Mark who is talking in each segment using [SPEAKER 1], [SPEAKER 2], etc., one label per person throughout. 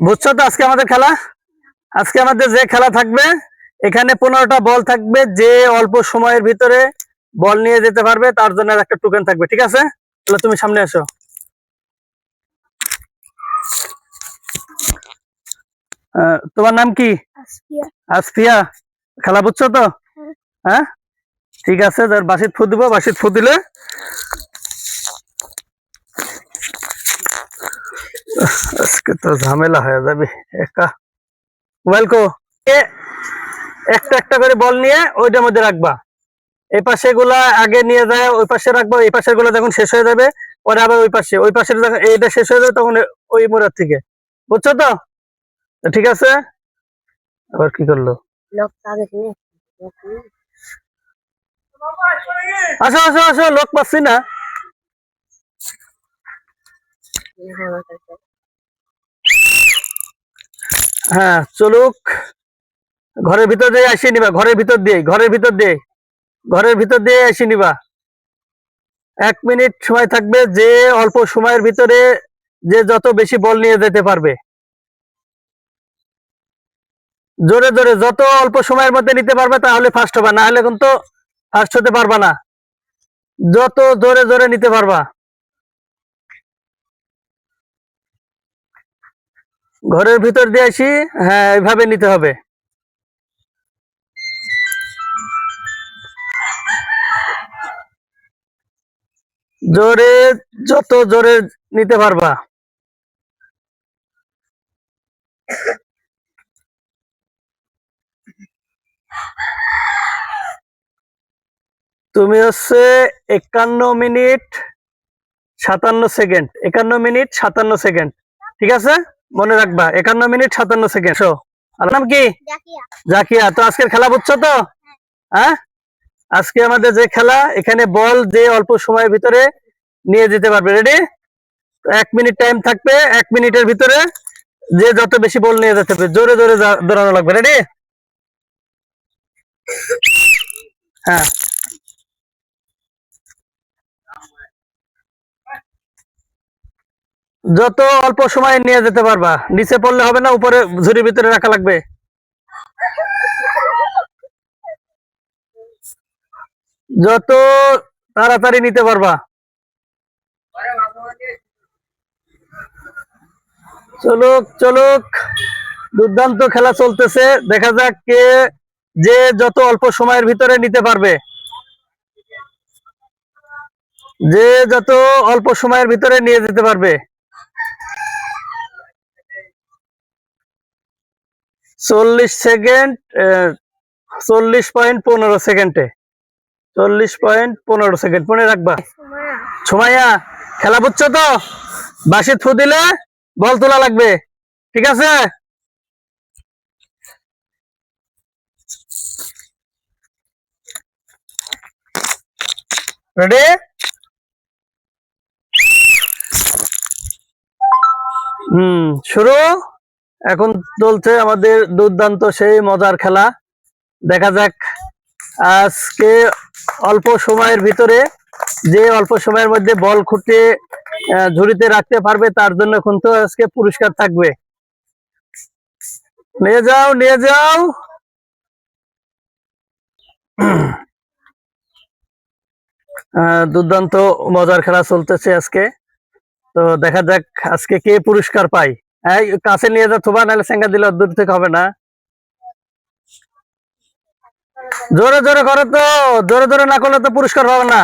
[SPEAKER 1] বুঝছ তো আজকে আমাদের খেলা? আজকে আমাদের যে খেলা থাকবে এখানে পনেরোটা বল থাকবে যে অল্প সময়ের ভিতরে বল নিয়ে যেতে পারবে তার জন্য একটা টোকেন থাকবে ঠিক আছে? তাহলে তুমি সামনে আসো তোমার নাম কি?
[SPEAKER 2] আসফিয়া
[SPEAKER 1] খেলা বুঝছ তো?
[SPEAKER 2] হ্যাঁ।
[SPEAKER 1] হ্যাঁ? ঠিক আছে তার বাসিত ফু দিব বাসিত ফু দিলে আজকে তো ঝামেলা হয়ে যাবে একা। ওয়েলকো একটা একটা করে বল নিয়ে ওইটার মধ্যে রাখবা। এই পাশে গুলা আগে নিয়ে যায় ওই পাশে রাখবা এই পাশেরগুলা যখন শেষ হয়ে যাবে পরে আবার ওই পাশে। ওই পাশের যখন এইটা শেষ হয়ে যাবে তখন ওই মোড়ার থেকে। বুঝছ তো? ঠিক আছে? আবার কি করল? আসো আসো আসো লোক পাচ্ছি না। হ্যাঁ চলুক। ঘরের ভিতর দিয়ে আসিয়ে নিবা, ঘরের ভিতর দিয়ে, ঘরের ভিতর দিয়ে, ঘরের ভিতর দিয়ে এসে নিবা। এক মিনিট সময় থাকবে যে অল্প সময়ের ভিতরে যে যত বেশি বল নিয়ে যেতে পারবে। জোরে জোরে, যত অল্প সময়ের মধ্যে নিতে পারবে তাহলে ফার্স্ট হবে, না হলে কিন্তু ফার্স্ট হতে পারবা না। যত জোরে জোরে নিতে পারবা। ঘরের ভিতর দিয়ে আসি হ্যাঁ এইভাবে নিতে হবে। জোরে, যত জোরে নিতে পারবা। তুমি হচ্ছে একান্ন মিনিট সাতান্ন সেকেন্ড, একান্ন মিনিট সাতান্ন সেকেন্ড, ঠিক আছে? মনে রাখবা একান্ন মিনিট সাতান্ন সেকেন্ড শো। আর নাম কি?
[SPEAKER 2] জাকিয়া।
[SPEAKER 1] জাকিয়া তো আজকের খেলা বুঝছ তো? হ্যাঁ। আজকে আমাদের যে খেলা এখানে বল যে অল্প সময়ের ভিতরে নিয়ে যেতে পারবে। রেডি এক মিনিট টাইম থাকবে এক মিনিটের ভিতরে যে যত বেশি বল নিয়ে যেতে হবে জোরে জোরে দৌড়ানো লাগবে। রেডি হ্যাঁ। যত অল্প সময় নিয়ে যেতে পারবা, নিচে পড়লে হবে না, উপরে ঝুড়ির ভিতরে রাখা লাগবে। যত তাড়াতাড়ি নিতে পারবা। চলুক চলুক। দুর্দান্ত খেলা চলতেছে, দেখা যাক কে যে যত অল্প সময়ের ভিতরে নিতে পারবে। যে যত অল্প সময়ের ভিতরে নিয়ে যেতে পারবে। চল্লিশ সেকেন্ড চল্লিশ পয়েন্ট পনেরো সেকেন্ডে। চল্লিশ পয়েন্ট পনেরো সেকেন্ড মনে রাখবা। সুমাইয়া। খেলা বুঝছ তো? বাসি থু দিলে বল তোলা লাগবে। ঠিক আছে? রেডি হুম শুরু? এখন চলছে আমাদের দুর্দান্ত সেই মজার খেলা। দেখা যাক আজকে অল্প সময়ের ভিতরে যে অল্প সময়ের মধ্যে বল খুঁটে ঝুড়িতে রাখতে পারবে, তার জন্য কিন্তু আজকে পুরস্কার থাকবে। নিয়ে যাও নিয়ে যাও। দুর্দান্ত মজার খেলা চলতেছে আজকে। তো দেখা যাক আজকে কে পুরস্কার পাই এই কাছে নিয়ে যা থোবা, নাহলে সেঙ্গা দিলে দূর থেকে হবে না। জোরে জোরে করো তো, জোরে জোরে না করলে তো পুরস্কার পাবে না।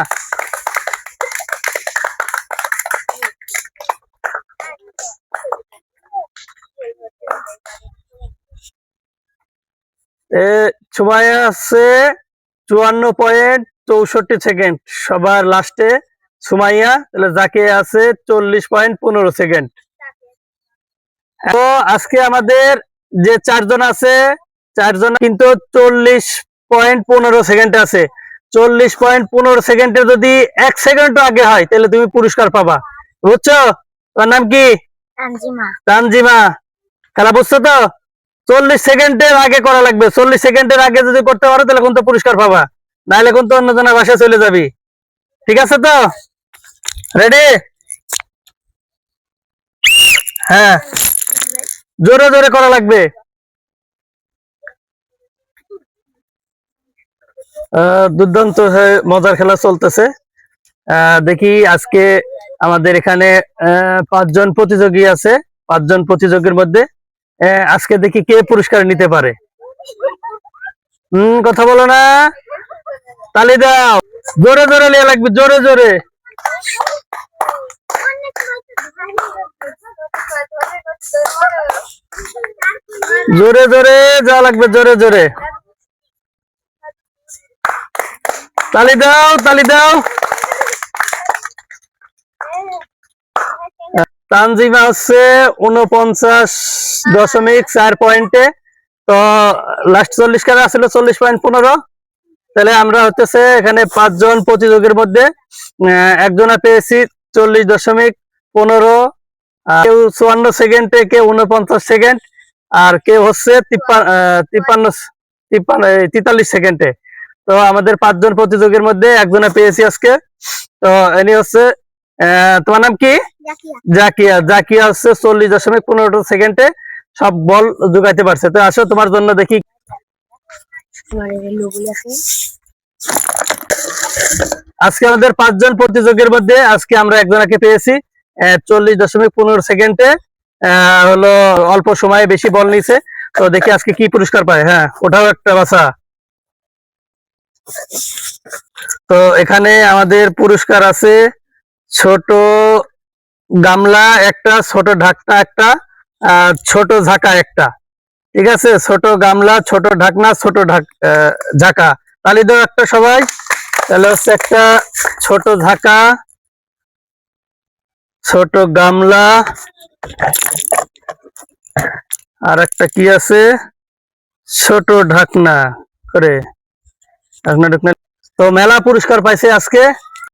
[SPEAKER 1] সময় আছে চুয়ান্ন পয়েন্ট চৌষট্টি সেকেন্ড, সবার লাস্টে। সুমাইয়া, তাহলে যাকে আছে চল্লিশ পয়েন্ট পনেরো সেকেন্ড। তো আজকে আমাদের যে চারজন আছে চারজন কিন্তু চল্লিশ পয়েন্ট পনেরো সেকেন্ড আছে। চল্লিশ পয়েন্ট পনেরো সেকেন্ডে যদি এক সেকেন্ড আগে হয় তাহলে তুমি পুরস্কার পাবা। বুঝছ? তোমার নাম কি?
[SPEAKER 2] তানজিমা।
[SPEAKER 1] খেলা বুঝছ তো? চল্লিশ সেকেন্ডের আগে করা লাগবে। চল্লিশ সেকেন্ডের আগে যদি করতে পারো তাহলে কিন্তু পুরস্কার পাবা। নাহলে কিন্তু অন্য জনের বাসায় চলে যাবি। ঠিক আছে তো? রেডি হ্যাঁ। জোরে জোরে করা লাগবে। দুর্দান্ত মজার খেলা চলতেছে। দেখি আজকে আমাদের এখানে পাঁচজন প্রতিযোগী আছে। পাঁচজন প্রতিযোগীর মধ্যে আজকে দেখি কে পুরস্কার নিতে পারে। হম, কথা বলো না। তালি দাও। জোরে জোরে লিয়া লাগবে, জোরে জোরে। জোরে জোরে, যাওয়া লাগবে, জোরে জোরে। তালি দাও তালি দাও। তানজিমা হচ্ছে উনপঞ্চাশ দশমিক চার পয়েন্টে। তো লাস্ট চল্লিশ কারা ছিল চল্লিশ পয়েন্ট পনেরো। তাহলে আমরা হচ্ছে এখানে পাঁচজন প্রতিযোগীর মধ্যে একজনা পেয়েছি চল্লিশ দশমিক পনেরো কেউ চুয়ান্ন সেকেন্ডে কেউ উনপঞ্চাশ সেকেন্ড আর কে হচ্ছে তিপ্পান্ন তিপ্পান্ন তেতাল্লিশ সেকেন্ডে। তো আমাদের পাঁচজন প্রতিযোগীর মধ্যে একজনে পেয়েছি আজকে। তো ইনি হচ্ছে আহ, তোমার নাম কি? জাকিয়া। জাকিয়া। হচ্ছে চল্লিশ দশমিক পনেরো সেকেন্ডে সব বল জোগাইতে পারছে। তো আসো তোমার জন্য দেখি। আজকে আমাদের পাঁচজন প্রতিযোগীর মধ্যে আজকে আমরা একজনকে পেয়েছি চল্লিশ দশমিক পনেরো সেকেন্ডে। হলো অল্প সময়ে বেশি বল নিছে। তো দেখি আজকে কি পুরস্কার পায়। হ্যাঁ ওটাও একটা বাসা তো এখানে আমাদের পুরস্কার আছে ছোট গামলা একটা, ছোট ঢাকনা একটা ছোট ঝাঁকা একটা। ঠিক আছে? ছোট গামলা, ছোট ঢাকনা, ছোট ঢাক ঝাঁকা। তালি দাও একটা সবাই। তাহলে হচ্ছে একটা ছোট ঝাঁকা, ছোট গামলা আর একটা কি আছে? ছোট ঢাকনা করে ঢাকনা ঢাকনা। তো মেলা পুরস্কার পাইছে আজকে।